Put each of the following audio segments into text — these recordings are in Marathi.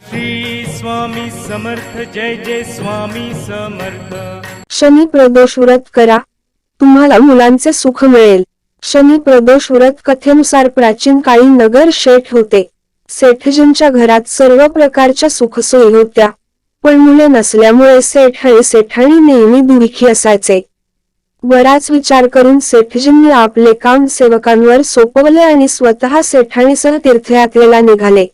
श्री स्वामी समर्थ जय जय स्वामी समर्थ. शनी प्रदोष व्रत करा. तुम्हाला मुलांचे सुख मिळेल. शनी प्रदोष व्रत कथेनुसार प्राचीन काळी नगर शेठ होते. सेठजींच्या घरात सर्व प्रकारच्या सुखसोयी होत्या. पण मुले नसल्यामुळे सेठ आणि सेठाणी नेहमी दुःखी असायचे. बराच विचार करून सेठजींनी आपले काम सेवकांवर सोपवले आणि स्वतः सेठाणीसह तीर्थयात्रेला निघाले.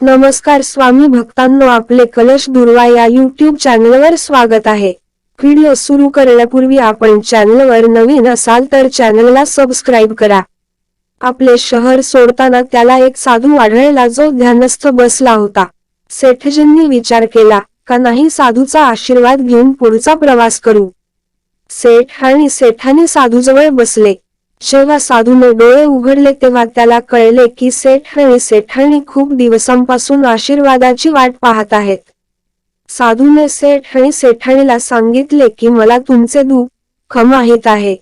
नमस्कार स्वामी भक्तांनो आपले कलश दुर्वा या युट्यूब चॅनलवर स्वागत आहे. व्हिडिओ सुरू करण्यापूर्वी आपण चॅनलवर नवीन असाल तर चॅनलला सबस्क्राईब करा. आपले शहर सोडताना त्याला एक साधू आढळला जो ध्यानस्थ बसला होता. सेठजींनी विचार केला का नाही साधूचा आशीर्वाद घेऊन पुढचा प्रवास करू? सेठ आणि सेठाने साधूजवळ बसले. जेव्हा साधूने डोळे उघडले तेव्हा त्याला कळले की सेठ आणि सेठाणी खूप दिवसांपासून आशीर्वादाची वाट पाहत आहेत. साधूने सेठ आणि सेठाणीला सांगितले की मला तुमचे दुःख माहीत आहे.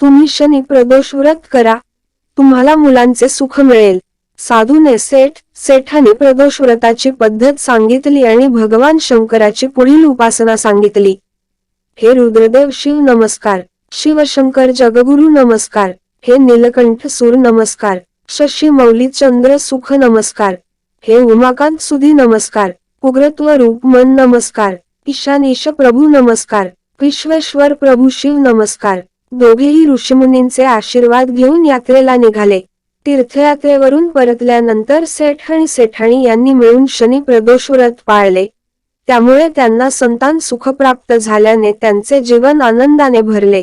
तुम्ही शनी प्रदोष व्रत करा. तुम्हाला मुलांचे सुख मिळेल. साधूने सेठ सेठाने प्रदोष व्रताची पद्धत सांगितली आणि भगवान शंकराची पुढील उपासना सांगितली. हे रुद्रदेव शिव नमस्कार. शिवशंकर जगगुरु नमस्कार. हे नीलकंठ सूर नमस्कार. शशी मौली चंद्र सुख नमस्कार. हे उमाकांत सुधी नमस्कार. उग्रत्व रूप मन नमस्कार. ईशानीश प्रभू नमस्कार. विश्वेश्वर प्रभू शिव नमस्कार. दोघेही ऋषीमुनींचे आशीर्वाद घेऊन यात्रेला निघाले. तीर्थयात्रेवरून परतल्यानंतर सेठ आणि सेठाणी यांनी मिळून शनी प्रदोष व्रत पाळले. त्यामुळे त्यांना संतान सुख प्राप्त झाल्याने त्यांचे जीवन आनंदाने भरले.